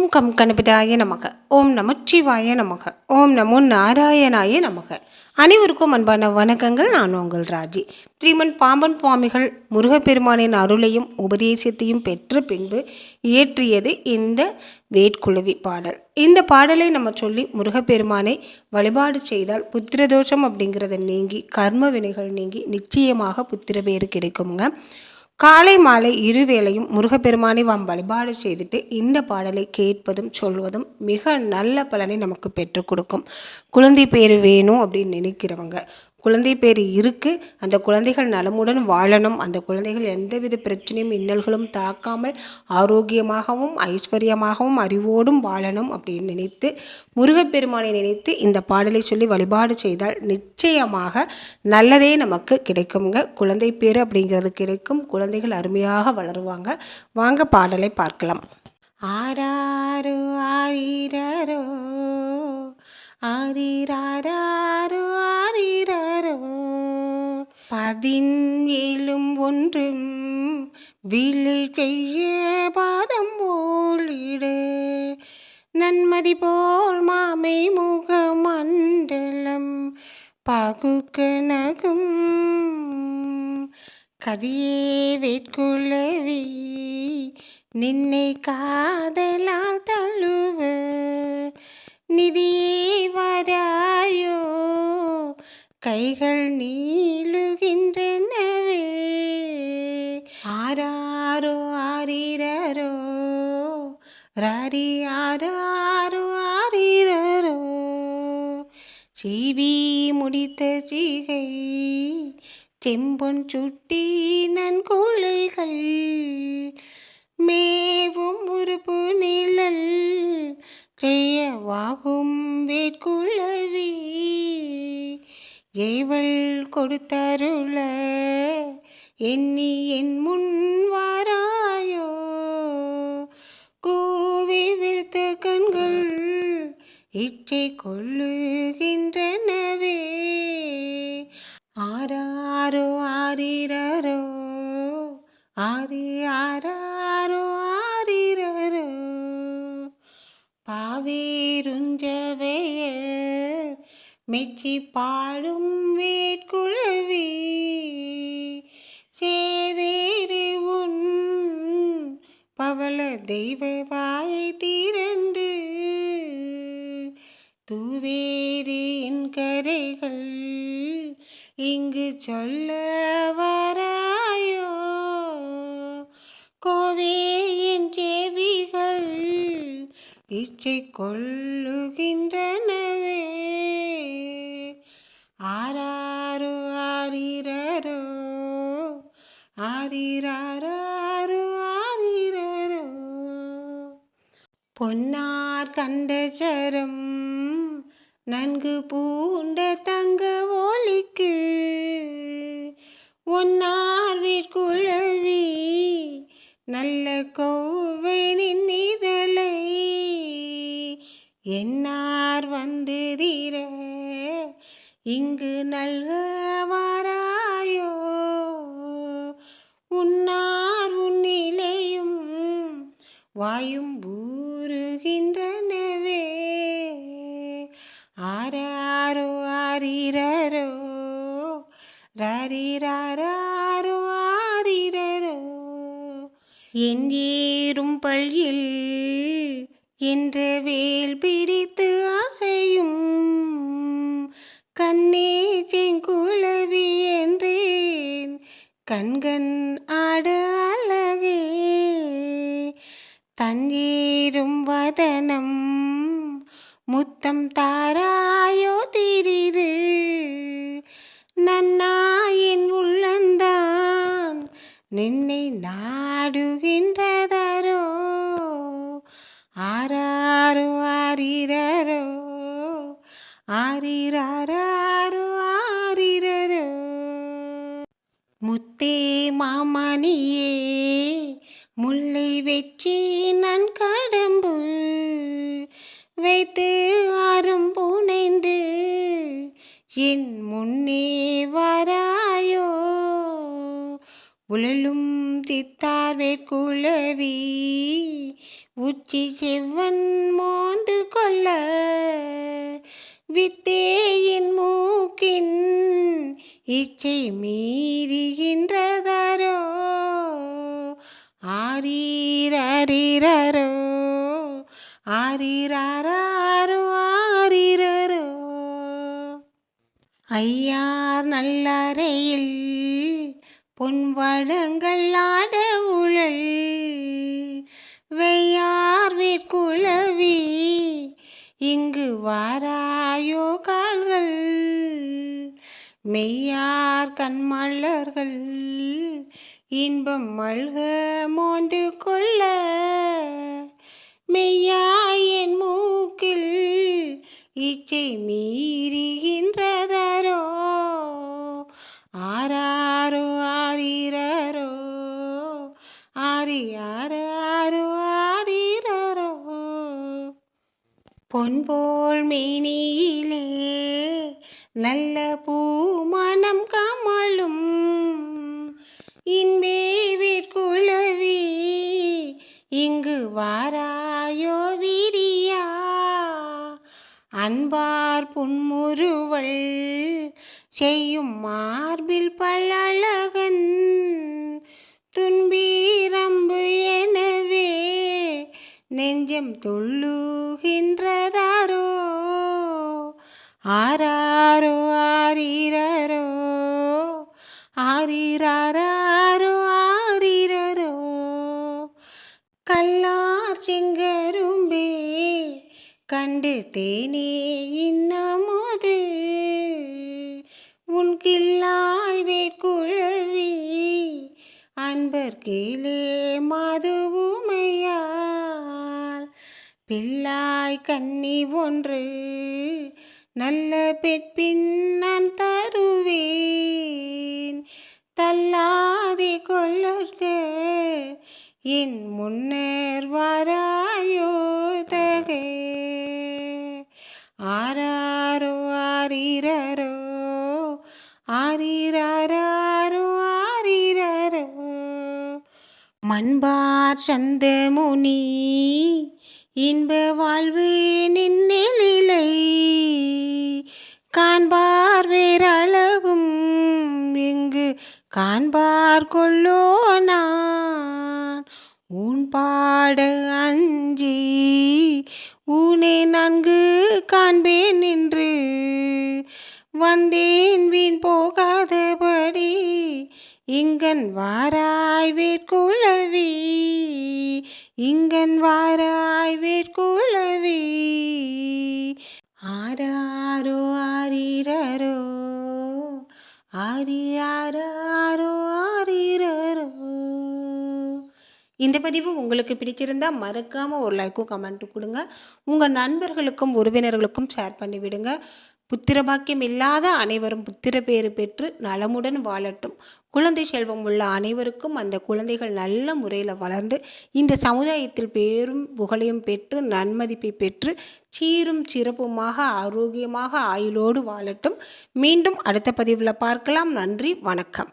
ஓம் come கணபதாய நமக. ஓம் நமச்சிவாய நமக. ஓம் நமோ நாராயணாய நமக. அனைவருக்கும் அன்பான வணக்கங்கள். நான் உங்கள் ராஜி. ஸ்ரீமன் பாம்பன் சுவாமிகள் முருகப்பெருமானின் அருளையும் உபதேசத்தையும் பெற்ற பின்பு இயற்றியது இந்த வேட்குழுவி பாடல். இந்த பாடலை நம்ம சொல்லி முருகப்பெருமானை வழிபாடு செய்தால் புத்திரதோஷம் அப்படிங்கிறத நீங்கி கர்ம வினைகள் நீங்கி நிச்சயமாக புத்திர பேரு கிடைக்குங்க காலை மாலை இருவேளையும் முருகப்பெருமானை வாம் வழிபாடு செய்துட்டு இந்த பாடலை கேட்பதும் சொல்வதும் மிக நல்ல பலனை நமக்கு பெற்றுக் கொடுக்கும். குழந்தை பேர் வேணும் அப்படின்னு நினைக்கிறவங்க குழந்தை பேர் இருக்குது அந்த குழந்தைகள் நலமுடன் வாழணும். அந்த குழந்தைகள் எந்தவித பிரச்சனையும் இன்னல்களும் தாக்காமல் ஆரோக்கியமாகவும் ஐஸ்வர்யமாகவும் அறிவோடும் வாழணும் அப்படின்னு நினைத்து முருகப்பெருமானை நினைத்து இந்த பாடலை சொல்லி வழிபாடு செய்தால் நிச்சயமாக நல்லதே நமக்கு கிடைக்குங்க குழந்தை பேர் அப்படிங்கிறது கிடைக்கும். குழந்தைகள் அருமையாக வளருவாங்க. வாங்க பாடலை பார்க்கலாம். ஆராரோ ஆரீரோ ஆரீராரா பதினேழும் ஒன்றும் விழி செய்ய பாதம் ஓளிடு நன்மதி போல் மாமை முகமண்டலம் பகுக்க நகும். கதியே வேட்குழவி நின்னை காதலால் தள்ளுவ நிதியே வராயோ கைகள் நீளுகின்றனவே ராரி ஆறு ஆறீரோ சீவி முடித்த சீகை செம்பொன் சுட்டி நன்கூழைகள் மேவும் உறுப்பு நிழல் செய்யவாகும் வேட்குழவி ஏவள் கொடுத்தருள எண்ணி என் முன் இச்சை கொள்ளுகின்றனவே. ஆறாரோ ஆறிரரோ ஆறி ஆறாரோ ஆறிரரோ பாவேருஞ்சவையர் மெச்சி பாடும் வேட்குழவி. சேவேறு உன் பவள தெய்வ வாயை திறந்து தூவேரின் கரைகள் இங்கு சொல்ல வராயோ? கோவேயின் என் செவிகள் இச்சை கொள்ளுகின்றனவே ஆராரோ ஆரிரரோ? ஆரிராரோ ஆரிரரோ? பொன்னார் கண்டச்சரம் நன்கு பூண்ட தங்க ஒலிக்கு ஒன்னார் வீட்குழவி நல்ல கோவனின் இதழை. என்னார் வந்து தீர இங்கு நல்கவாராயோ உன்னார் உன்னிலையும் வாயும் பூ ராரீராரோ ஆரிரோ என் ஏறும் பள்ளியில் என்ற வேல் பிடித்து ஆசையும் கண்ணே செங்குளவி என்றேன். கண்கண் ஆட அழகே தஞ்சேரும் வதனம் முத்தம் தாராயோ திரிது. முத்தே மாமணியே முல்லை வெற்றி நன் கடம்பு வைத்து ஆறும் புனைந்து என் முன்னே வராயோ. உழலும் சித்தார்வே குழவி உச்சி செவ்வன் மோந்து கொள்ள வித்தேயின் மூக்கின் இச்சை மீறுகின்றதாரோ? ஆரீரோ ஆரீராரோ? ஆரீரோ ஐயார் நல்லறையில் பொன் வடங்கள் ஆட உழல் வெய்யார் வீட்குழல் இங்கு வாராயோ கால்கள் மெய்யார் கண்மலர்கள் இன்பம் மல்க மோந்து கொள். பொன்போல் மேனியிலே நல்ல பூமணம் கமலும் இன்பே இங்கு வாராயோ விரியா? அன்பார் புன்முறுவல் செய்யும் மார்பில் பழகன் துன்பீரம்பு எனவே நெஞ்சம் துள்ளுகின்ற ஆராரோ ஆரீரரோ ஆரீராரோ ஆரீரரோ. கல்லார் செங்கரும்பே கண்டு தேனே இன்னமுது. உன் கில்லாய் வேட்குழவி அன்பர் கீழே மதுவுமையால். பிள்ளாய் கன்னி ஒன்று நல்ல பெட்பின் நான் தருவேன். தள்ளாதே கொள்ளற்க என் முன்னர் வாராயோ தகே. ஆராரோ ஆரீரோ ஆரீராரோ ஆரீரோ மண்பார் சந்த முனி இன்ப வாழ்வு நின்னிலை காண்பார் வேறளவும். இங்கு காண்பார் கொள்ளோ நான்? உன் பாட அஞ்சி ஊனே நன்கு காண்பேன் என்று வந்தேன் வீண் போகாதபடி. இங்கன் வாராய் வேட்குழவி இங்கன் வாராய் வேட்குழவி ஆராரோ ஆரீரோ ஆரியாரோ ஆரீரோ இந்த பதிவு உங்களுக்கு பிடிச்சிருந்தா மறக்காமல் ஒரு லைக்கும் கமெண்ட்டும் கொடுங்க. உங்கள் நண்பர்களுக்கும் உறவினர்களுக்கும் ஷேர் பண்ணிவிடுங்க. புத்திரபாக்கியம் புத்திர பாக்கியம் இல்லாத அனைவரும் புத்திர பேறு பெற்று நலமுடன் வாழட்டும். குழந்தை செல்வம் உள்ள அனைவருக்கும் அந்த குழந்தைகள் நல்ல முறையில் வளர்ந்து இந்த சமுதாயத்தில் பேரும் புகழையும் பெற்று நன்மதிப்பை பெற்று சீரும் சிறப்புமாக ஆரோக்கியமாக ஆயுளோடு வாழட்டும். மீண்டும் அடுத்த பதிவில் பார்க்கலாம். நன்றி வணக்கம்.